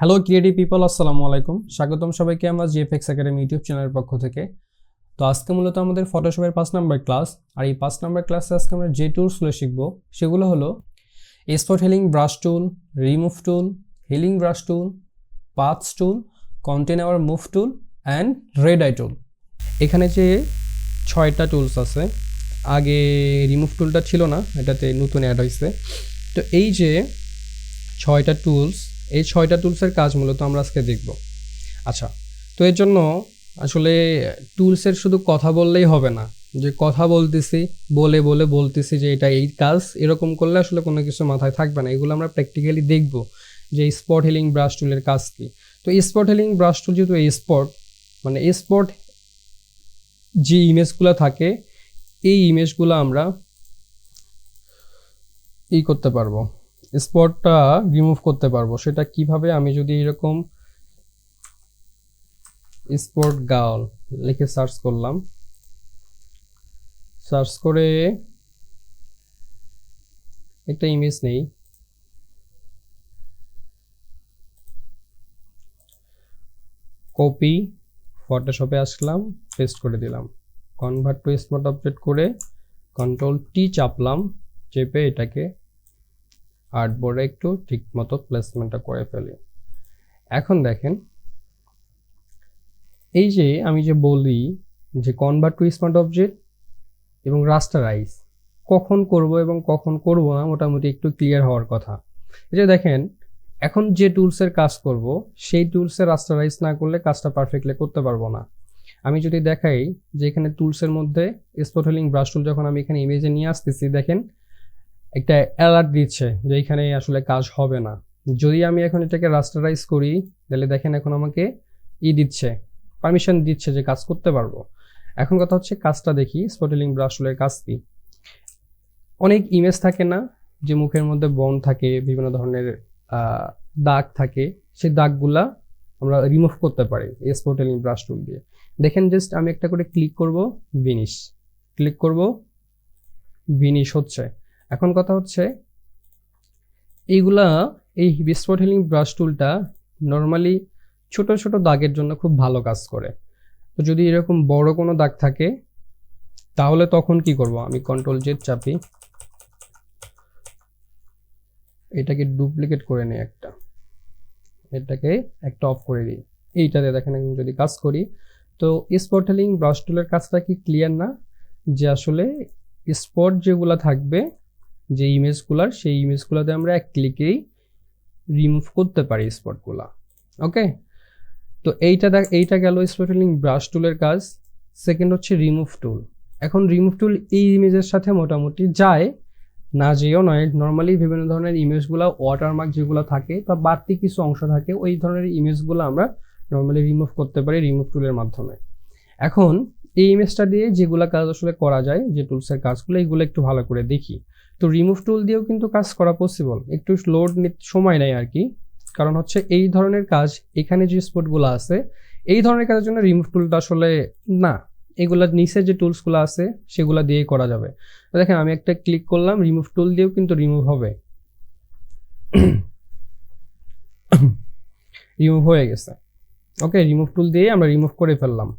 Hello creative people আসসালামু আলাইকুম স্বাগতম সবাইকে আমরা জিএফএক্স একাডেমি ইউটিউব চ্যানেলের পক্ষ থেকে। তো আজকে মূলত আমাদের ফটোশপের পাঁচ নাম্বার ক্লাস আর এই পাঁচ নাম্বার ক্লাসে আজকে আমরা যে টুলসগুলো শিখব, সেগুলো হলো spot healing brush tool remove tool healing brush tool patch tool content aware move tool and red eye tool এখানে যে ছয়টা টুলস আছে, আগে রিমুভ টুলটা ছিল না, এটাতে নতুন অ্যাড হয়েছে তো এই যে ছয়টা টুলস এই ছয়টা টুলসের কাজ মূলত আমরা আজকে দেখব। আচ্ছা তো এর জন্য আসলে টুলসের শুধু কথা বললেই হবে না, যে কথা বলতেছি, বলে বলে বলতেছি যে এটা এই কাজ, এরকম করলে আসলে কোনো কিছু মাথায় থাকবে না। এগুলো আমরা প্র্যাকটিক্যালি দেখব যে স্পট হিলিং ব্রাশ টুলের কাজ কী। তো স্পট হিলিং ব্রাশ টুল যেহেতু এই স্পট মানে স্পট যে ইমেজগুলো থাকে, এই ইমেজগুলো আমরা ই করতে পারব। স্পটটা রিমুভ করতে পারব। সেটা কীভাবে? আমি যদি এরকম স্পট গার্ল লিখে সার্চ করলাম। সার্চ করে একটা ইমেজ নেই। কপি ফটোশপে আসলাম পেস্ট করে দিলাম। কনভার্ট টু স্পট অবজেক্ট করে কন্ট্রোল টি চাপলাম, চেপে এটাকে আর্টবোর্ডে একটু ঠিক মতো প্লেসমেন্টটা করে ফেলি। এখন দেখেন, এই যে আমি যে বলি যে কনভার্ট টু স্মার্ট অবজেক্ট এবং রাস্টারাইজ কখন করব এবং কখন করব না মোটামুটি একটু ক্লিয়ার হওয়ার কথা। এই যে দেখেন, এখন যে টুলসের কাজ করব, সেই টুলসের রাস্টারাইজ না করলে কাজটা পারফেক্টলি করতে পারব না। আমি যদি দেখাই যে এখানে টুলসের মধ্যে স্পট হিলিং ব্রাশ টুল যখন আমি এখানে ইমেজে নিয়ে আসতেছি, দেখেন একটা অ্যালার্ট দিচ্ছে যে এখানে আসলে কাজ হবে না। যদি আমি এখন এটাকে রাস্টারাইজ করি, তাহলে দেখেন এখন আমাকে ই দিচ্ছে পারমিশন দিচ্ছে যে কাজ করতে পারব। এখন কথা হচ্ছে কাজটা দেখি স্পটেলিং ব্রাশলের কাজ কি? অনেক ইমেজ থাকে না যে মুখের মধ্যে বন থাকে, বিভিন্ন ধরনের দাগ থাকে, সেই দাগগুলা আমরা রিমুভ করতে পারি এই স্পটেলিং ব্রাশ টুল দিয়ে। দেখেন জাস্ট আমি একটা করে ক্লিক করব ভিনিশ ক্লিক করব ভিনিশ হচ্ছে। এখন কথা হচ্ছে, এইগুলা, এই স্পট হিলিং ব্রাশ টুলটা নর্মালি ছোট ছোট দাগের জন্য খুব ভালো কাজ করে। তো যদি এরকম বড় কোনো দাগ থাকে, তাহলে তখন কি করব? আমি কন্ট্রোল জেড চাপি। এটাকে ডুপ্লিকেট করে নিই একটা। এটাকে একটা অফ করে দিই। এইটাতে দেখেন আমি যদি কাজ করি, তো স্পট হিলিং ব্রাশ টুলের কাজটা কি ক্লিয়ার না? যে আসলে স্পট যেগুলো থাকবে যে ইমেজগুলার সেই ইমেজগুলোতে আমরা এক ক্লিকেই রিমুভ করতে পারি স্পটগুলা ওকে তো এইটা দেখ, এইটা গেল স্পটেলিং ব্রাশ টুলের কাজ সেকেন্ড হচ্ছে রিমুভ টুল এখন রিমুভ টুল এই ইমেজের সাথে মোটামুটি যায়, না যেও নয় নর্মালি বিভিন্ন ধরনের ইমেজগুলো ওয়াটারমার্ক যেগুলো থাকে বা বাড়তি কিছু অংশ থাকে, ওই ধরনের ইমেজগুলো আমরা নর্মালি রিমুভ করতে পারি রিমুভ টুলের মাধ্যমে। এখন এই ইমেজটা দিয়ে যেগুলো কাজ আসলে করা যায়, যে টুলসের কাজগুলো, এইগুলো একটু ভালো করে দেখি। তো রিমুভ টুল দিয়েও কিন্তু কাজ করা পসিবল একটু লোড সময় নেয় আর কি কারণ হচ্ছে এই ধরনের কাজ, এখানে যে স্পটগুলো আছে, এই ধরনের কাজের জন্য রিমুভ টুলটা আসলে না। এগুলা নিচে যে টুলসগুলো আছে, সেগুলো দিয়েই করা যাবে। দেখেন, আমি একটা ক্লিক করলাম রিমুভ টুল দিয়েও কিন্তু রিমুভ হবে। রিমুভ হয়ে গেছে। ওকে রিমুভ টুল দিয়ে আমরা রিমুভ করে ফেললাম।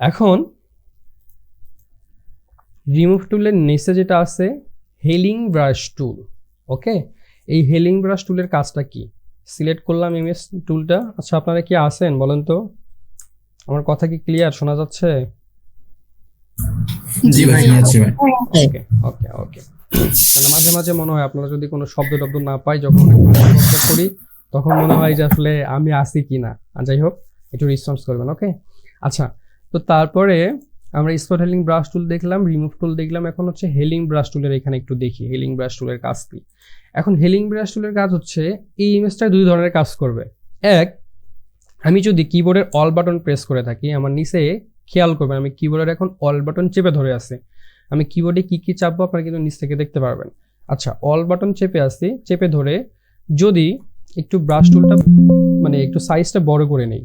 এখন রিমুভ টুলের নিচে যেটা আছে হেলিং ব্রাশ টুল ওকে এই হেলিং ব্রাশ টুলের কাজটা কি? সিলেক্ট করলাম ইমেজ টুলটা আচ্ছা আপনারা কি আছেন বলেন তো? আমার কথা কি ক্লিয়ার শোনা যাচ্ছে? জি ভাই ওকে ওকে ওকে। মানে মাঝে মাঝে মনে হয় আপনারা যদি কোনো শব্দ টব্দ না পাই যখন করি তখন মনে হয় যে আসলে আমি আছি কি না যাই হোক একটু রেসপন্স করবেন ওকে আচ্ছা তো তারপরে আমরা স্পট হেলিং ব্রাশ টুল দেখলাম রিমুভ টুল দেখলাম, এখন হচ্ছে হেলিং ব্রাশ টুলের এখানে একটু দেখি হেলিং ব্রাশ টুলের কাজ কি। এখন হেলিং ব্রাশ টুলের কাজ হচ্ছে, এই ইমেজটা দুই ধরনের কাজ করবে। এক, আমি যদি কিবোর্ডের অল বাটন প্রেস করে থাকি, আমার নিচে খেয়াল করবেন, আমি কিবোর্ডের এখন অল বাটন চেপে ধরে আছে। আমি কিবোর্ডে কি কি চাপবো আপনারা কিন্তু নিচ থেকে দেখতে পারবেন। আচ্ছা অল বাটন চেপে আসি চেপে ধরে যদি একটু ব্রাশ টুলটা মানে একটু সাইজটা বড় করে নেই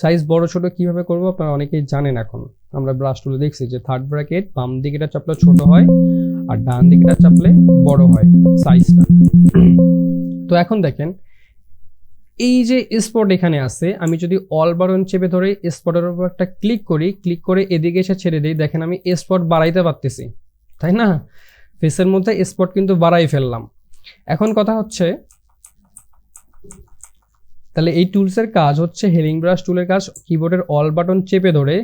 সাইজ বড় ছোট কীভাবে করব আপনারা অনেকেই জানেন এখন। আমরা ব্রাশ টুলে দেখছি যে থার্ড ব্র্যাকেট বাম দিকেটা চাপলে ছোট হয় আর ডান দিকেটা চাপলে বড় হয় সাইজটা তো এখন দেখেন, এই যে স্পট এখানে আছে, আমি যদি অল বাটন চেপে ধরে স্পটের উপর একটা ক্লিক করি ক্লিক করে এদিকে এসে ছেড়ে দিই, দেখেন আমি স্পট বাড়াইতে পারতেছি, তাই না? ফেসের মধ্যে স্পট কিন্তু বাড়াই ফেললাম। এখন কথা হচ্ছে তাহলে এই টুলসের কাজ হচ্ছে হেলিং ব্রাশ টুলের কাজ কিবোর্ডের অল বাটন চেপে ধরে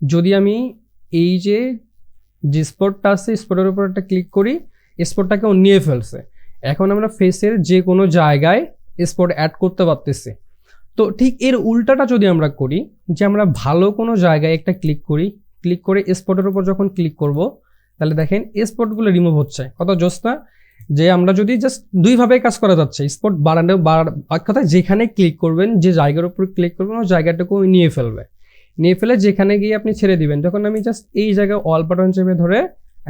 যদি আমি এই যে যে স্পটটা আছে স্পটের উপর একটা ক্লিক করি স্পটটাকে ও নিয়ে ফেলছে। এখন আমরা ফেসের যে কোনো জায়গায় স্পট অ্যাড করতে পারতেছি। তো ঠিক এর উল্টাটা যদি আমরা করি, যে আমরা ভালো কোনো জায়গায় একটা ক্লিক করি ক্লিক করে স্পটের উপর যখন ক্লিক করব, তাহলে দেখেন স্পটগুলো রিমুভ হচ্ছে। কত? জোস্তা যে আমরা যদি জাস্ট দুইভাবে কাজ করা যাচ্ছে স্পট বাড়ানো এক কথায় যেখানে ক্লিক করবেন যে জায়গার উপর ক্লিক করবেন ওই জায়গাটুকু নিয়ে ফেলবে। নিয়ে ফেলে যেখানে গিয়ে আপনি ছেড়ে দিবেন। যখন আমি জাস্ট এই জায়গায় অল বাটন চেপে ধরে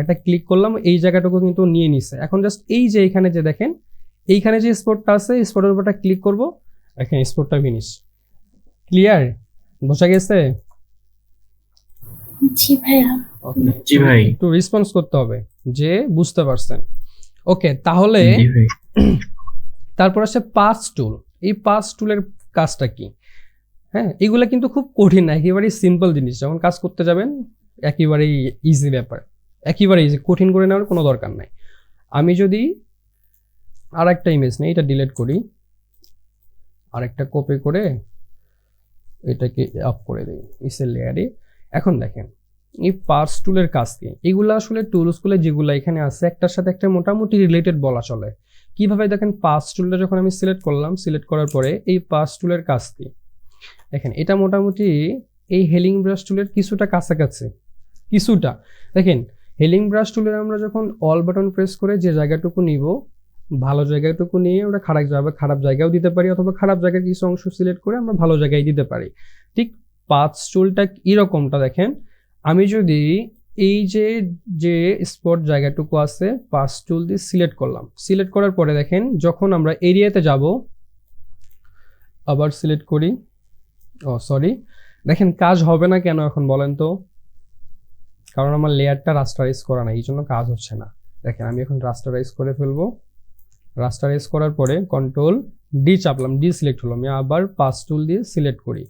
একটা ক্লিক করলাম এই জায়গাটুকু কিন্তু নিয়ে নিছে। এখন জাস্ট এই যে এখানে যে দেখেন এইখানে যে স্পটটা আছে স্পটের উপরটা ক্লিক করব। দেখেন স্পটটা ফিনিশ ক্লিয়ার বোঝা গেছে? জি ভাইয়া। জি ভাই। একটু রেসপন্স করতে হবে যে বুঝতে পারছেন। ওকে তাহলে তারপর আসছে পাস টুল এই পাস টুলের কাজটা কি? হ্যাঁ এগুলো কিন্তু খুব কঠিন না একেবারেই সিম্পল জিনিস। যখন কাজ করতে যাবেন একেবারেই ইজি ব্যাপার। একেবারে ইজি কঠিন করে নেওয়ার কোনো দরকার নাই। আমি যদি আর একটা ইমেজ নেই এটা ডিলিট করি। আর একটা কপি করে এটাকে আপ করে দিই ইসের লেয়ারে এখন দেখেন এই পার্স টুলের কাজ কি? এগুলো আসলে টুলসগুলো যেগুলো এখানে আছে, একটার সাথে একটা মোটামুটি রিলেটেড বলা চলে। কীভাবে দেখেন পাস টুলটা যখন আমি সিলেক্ট করলাম সিলেক্ট করার পরে এই পার্স টুলের কাজ কি? দেখেন, এটা মোটামুটি এই হেলিং ব্রাশ টুলের কিছুটা কাছাকাছি। কিছুটা। দেখেন হেলিং ব্রাশ টুলের আমরা যখন অল বাটন প্রেস করে যে জায়গাটুকু নিব, ভালো জায়গাটুকু নিয়ে আমরা খারাপ জায়গা, খারাপ জায়গাও দিতে পারি অথবা খারাপ জায়গার কিছু অংশ সিলেক্ট করে আমরা ভালো জায়গায় দিতে পারি। ঠিক পাঁচ টুলটা এরকমটা দেখেন আমি যদি এই যে যে স্পট জায়গাটুকু আছে পাস টুল দিয়ে সিলেক্ট করলাম। সিলেক্ট করার পরে দেখেন, যখন আমরা এরিয়াতে যাব, আবার সিলেক্ট করি। ও সরি দেখেন, কাজ হবে না কেন এখন বলেন তো? কারণ আমার লেয়ারটা রাস্টারাইজ করা না এই জন্য কাজ হচ্ছে না। দেখেন, আমি এখন রাস্টারাইজ করে ফেলব। রাস্টারাইজ করার পরে কন্ট্রোল ডি চাপলাম ডি সিলেক্ট হলো আমি আবার পাস টুল দিয়ে সিলেক্ট করি।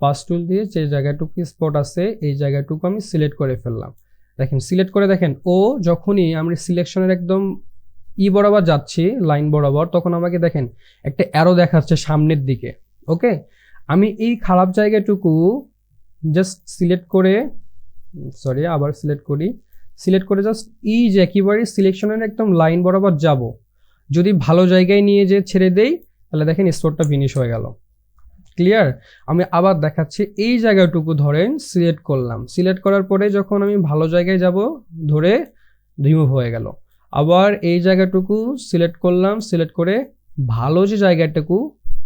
পাস টুল দিয়ে যে জায়গাটুকু স্পট আছে, এই জায়গাটুকু আমি সিলেক্ট করে ফেললাম। দেখেন সিলেক্ট করে দেখেন, ও যখনই আমরা সিলেকশনের একদম ই বরাবর যাচ্ছি লাইন বরাবর, তখন আমাকে দেখেন একটা অ্যারো দেখাচ্ছে সামনের দিকে ওকে আমি এই খারাপ জায়গাটুকু জাস্ট সিলেক্ট করে সরি আবার সিলেক্ট করি। সিলেক্ট করে জাস্ট ই যে একেবারে সিলেকশনের একদম লাইন বরাবর যাব। যদি ভালো জায়গায় নিয়ে যে ছেড়ে দেই, তাহলে দেখেন স্পটটা ফিনিশ হয়ে গেল। ক্লিয়ার আমি আবার দেখাচ্ছি, এই জায়গাটুকু ধরেন সিলেক্ট করলাম। সিলেক্ট করার পরে যখন আমি ভালো জায়গায় যাব, ধরে রিমুভ হয়ে গেল। আবার এই জায়গাটুকু সিলেক্ট করলাম সিলেক্ট করে ভালো যে জায়গাটুকু,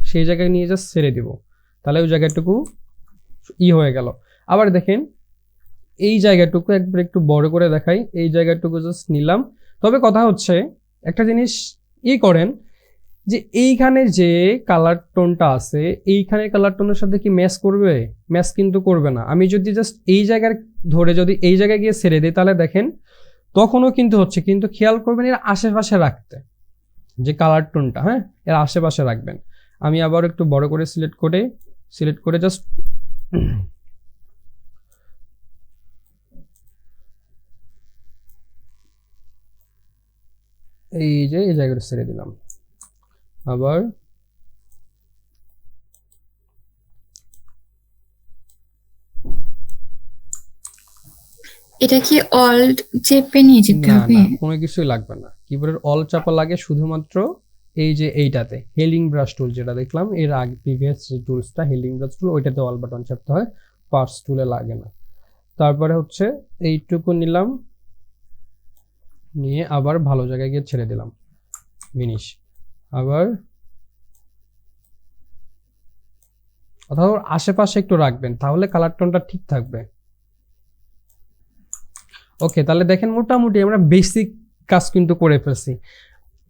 সেই জায়গায় নিয়ে জাস্ট ছেড়ে দিব। তাহলে ওই জায়গাটুকু ই হয়ে গেল। আবার দেখেন, এই জায়গাটুকু একবার একটু বড় করে দেখাই। এই জায়গাটুকু জাস্ট নিলাম। তবে কথা হচ্ছে, একটা জিনিস ই করেন যে এইখানে যে কালার টোনটা আছে, এইখানে কালার টোনের সাথে কি ম্যাচ করবে? ম্যাচ কিন্তু করবে না। আমি যদি জাস্ট এই জায়গার ধরে যদি এই জায়গায় গিয়ে ছেড়ে দিই, তাহলে দেখেন তখনও কিন্তু হচ্ছে, কিন্তু খেয়াল করবেন এর আশেপাশে রাখতে, যে কালার টোনটা হ্যাঁ? এর আশেপাশে রাখবেন। আমি আবার একটু বড় করে সিলেক্ট করে সিলেক্ট করে জাস্ট এই যে এই জায়গাটা ছেড়ে দিলাম। আবার এটা কি অল্ট চেপে নিয়ে যেতে হবে? না কোনো কিছুই লাগবে না। কিবোর্ডের অল চাপা লাগে শুধুমাত্র এই যে এইটাতে হেলিং ব্রাশ টুল যেটা দেখলাম এর আগে প্রিভিয়াস যে টুলসটা হেলিং ব্রাশ টুল ওইটাতে অল বাটন চাপতে হয় পার্স টুলে লাগে না। তারপরে হচ্ছে এইটুকু নিলাম নিয়ে আবার ভালো জায়গায় গিয়ে ছেড়ে দিলাম। ফিনিশ আবার অথবা আশেপাশে একটু রাখবেন, তাহলে কালার টোনটা ঠিক থাকবে। ওকে তাহলে দেখেন মোটামুটি আমরা বেসিক কাজ কিন্তু করে ফেলছি।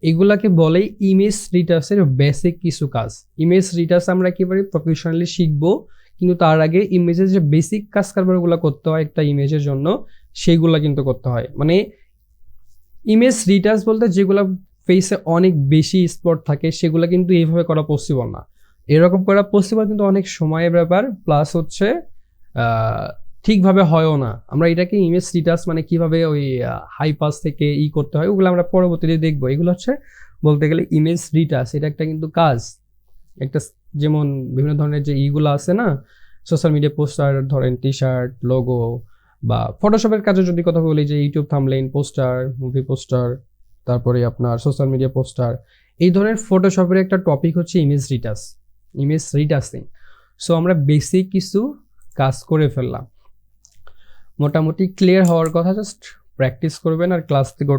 এগুলাকে বলে ইমেজ রিটার্সের বেসিক কিছু কাজ। ইমেজ রিটার্স আমরা একেবারে প্রফেশনালি শিখব, কিন্তু তার আগে ইমেজের যে বেসিক কাজ কারবারগুলো করতে হয় একটা ইমেজের জন্য, সেইগুলো কিন্তু করতে হয়। মানে ইমেজ রিটার্স বলতে যেগুলো ফেসে অনেক বেশি স্পট থাকে, সেগুলো কিন্তু এইভাবে করা পসিবল না। এরকম করা পসিবল কিন্তু অনেক সময়ের ব্যাপার প্লাস হচ্ছে ঠিকভাবে হয়ও না। আমরা এটাকে ইমেজ রিটার্স মানে কীভাবে ওই হাই পাস থেকে ই করতে হয়, ওগুলো আমরা পরবর্তীতে দেখব। এগুলো হচ্ছে, বলতে গেলে ইমেজ রিটার্স এটা একটা কিন্তু কাজ। একটা যেমন বিভিন্ন ধরনের যে ইগুলো আছে না সোশ্যাল মিডিয়া পোস্টার ধরেন টি শার্ট লোগো বা ফটোশপের কাজে যদি কথা বলি, যে YouTube thumbnail poster movie poster তারপরে আপনার সোশ্যাল মিডিয়া পোস্টার এই ধরনের ফটোশপের একটা টপিক হচ্ছে image retouch image retouching so আমরা বেসিক কিছু কাজ করে ফেললাম। মোটামুটি ক্লিয়ার হওয়ার কথা জাস্ট প্র্যাকটিস করবেন আর ক্লাস থেকে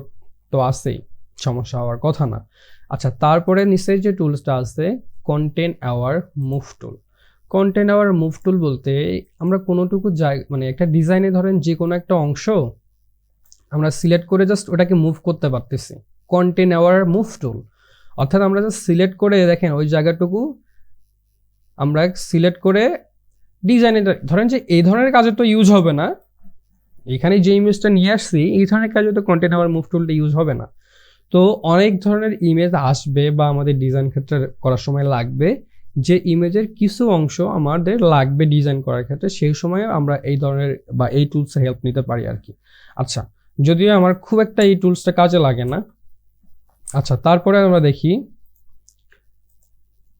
তো আসেই সমস্যা হওয়ার কথা না। আচ্ছা তারপরে নিচের যে টুলসটা আছে content aware move tool content aware move tool বলতে আমরা কোনোটুকু জায়গা মানে একটা ডিজাইনে ধরেন যে কোনো একটা অংশ আমরা সিলেক্ট করে জাস্ট ওটাকে মুভ করতে পারতেছি। কন্টেন্ট অ্যাওয়ার মুভ টুল অর্থাৎ আমরা জাস্ট সিলেক্ট করে দেখেন ওই জায়গাটুকু আমরা সিলেক্ট করে ডিজাইনে ধরেন যে এই ধরনের কাজে তো ইউজ হবে না। এখানে যে ইমেজটা নিয়ে আসছি, এই ধরনের কাজে তো কন্টেন্ট আওয়ার মুভ টুলটা ইউজ হবে না। তো অনেক ধরনের ইমেজ আসবে বা আমাদের ডিজাইন ক্ষেত্রে করার সময় লাগবে। যে ইমেজের কিছু অংশ আমাদের লাগবে ডিজাইন করার ক্ষেত্রে, সেই সময় আমরা এই ধরনের বা এই টুলসের হেল্প নিতে পারি আর কি। আচ্ছা যদিও আমার খুব একটা এই টুলসটা কাজে লাগে না। আচ্ছা তারপরে আমরা দেখি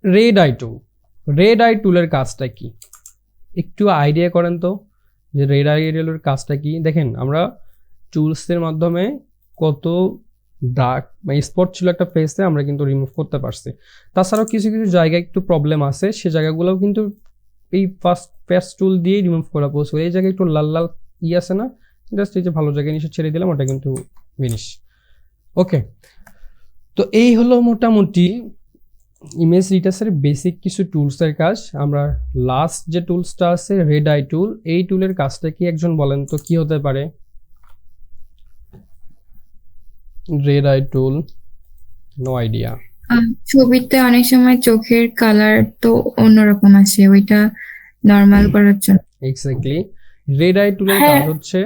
red eye tool. Red eye টুলের কাজটা কি? একটু আইডিয়া করেন তো যে রেড আই টুলের কাজটা কি? দেখেন, আমরা টুলসের মাধ্যমে কত ডার্ক বা স্পট ছিল একটা ফেসে আমরা কিন্তু রিমুভ করতে পারছি। তাছাড়াও কিছু কিছু জায়গায় একটু প্রবলেম আছে, সে জায়গাগুলোও কিন্তু এই ফার্স্ট ফেস টুল দিয়ে রিমুভ করা পসিবল এই জায়গায় একটু লাল লাল ই আছে না? জাস্ট এই যে ভালো জায়গায় নিচে ছেড়ে দিলাম ওটা কিন্তু ফিনিশ ওকে তো এই হলো মোটামুটি ইমেজ রিটার্সের বেসিক কিছু টুলসের কাজ। আমরা লাস্ট যে টুলসটা আছে রেড আই টুল এই টুলের কাজটা কি একজন বলেন তো কি হতে পারে? Red eye tool no idea ছবিতে অনেক সময় চোখের কালার তো অন্যরকম আসে ওইটা নর্মাল করার জন্য। এক্স্যাক্টলি রেড আই টুলের। কাজ হচ্ছে।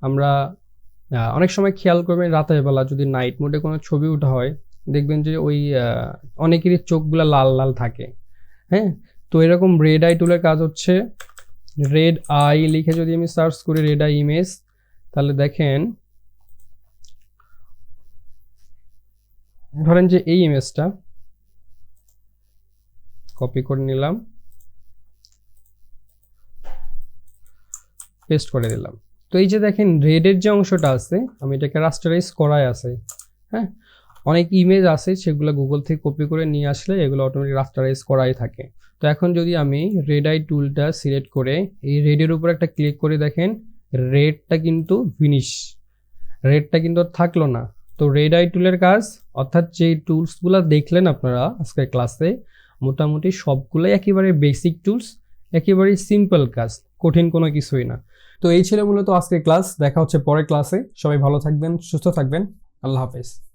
আমরা অনেক সময় খেয়াল করবেন রাতের বেলা যদি নাইট মোডে কোনো ছবি ওঠা হয় দেখবেন যে ওই অনেকেরই চোখগুলো লাল লাল থাকে হ্যাঁ তো এরকম রেড আই টুলের কাজ হচ্ছে রেড আই লিখে যদি আমি সার্চ করি রেড আই ইমেজ তাহলে দেখেন ধরেন যে এই ইমেজটা কপি করে নিলাম পেস্ট করে দিলাম তো এই যে দেখেন রেডের যে অংশটা আছে, আমি এটাকে রাস্টারাইজ করাই আছে হ্যাঁ? অনেক ইমেজ আছে, সেগুলো গুগল থেকে কপি করে নিয়ে আসলে এগুলো অটোমেটিক রাস্টারাইজ করাই থাকে। তো এখন যদি আমি রেড আই টুলটা সিলেক্ট করে, এই রেডের উপর একটা ক্লিক করে দেখেন রেডটা কিন্তু ফিনিশ রেডটা কিন্তু থাকল না। তো রেড আই টুলের কাজ, অর্থাৎ যে টুলসগুলো দেখলেন আপনারা আজকের ক্লাসে মোটামুটি সবগুলোই একেবারে বেসিক টুলস একেবারে সিম্পল কাজ, কঠিন কোনো কিছুই না। তো এই ছিল মূলত আজকের ক্লাস দেখা হচ্ছে পরের ক্লাসে সবাই ভালো থাকবেন, সুস্থ থাকবেন। আল্লাহ হাফেজ।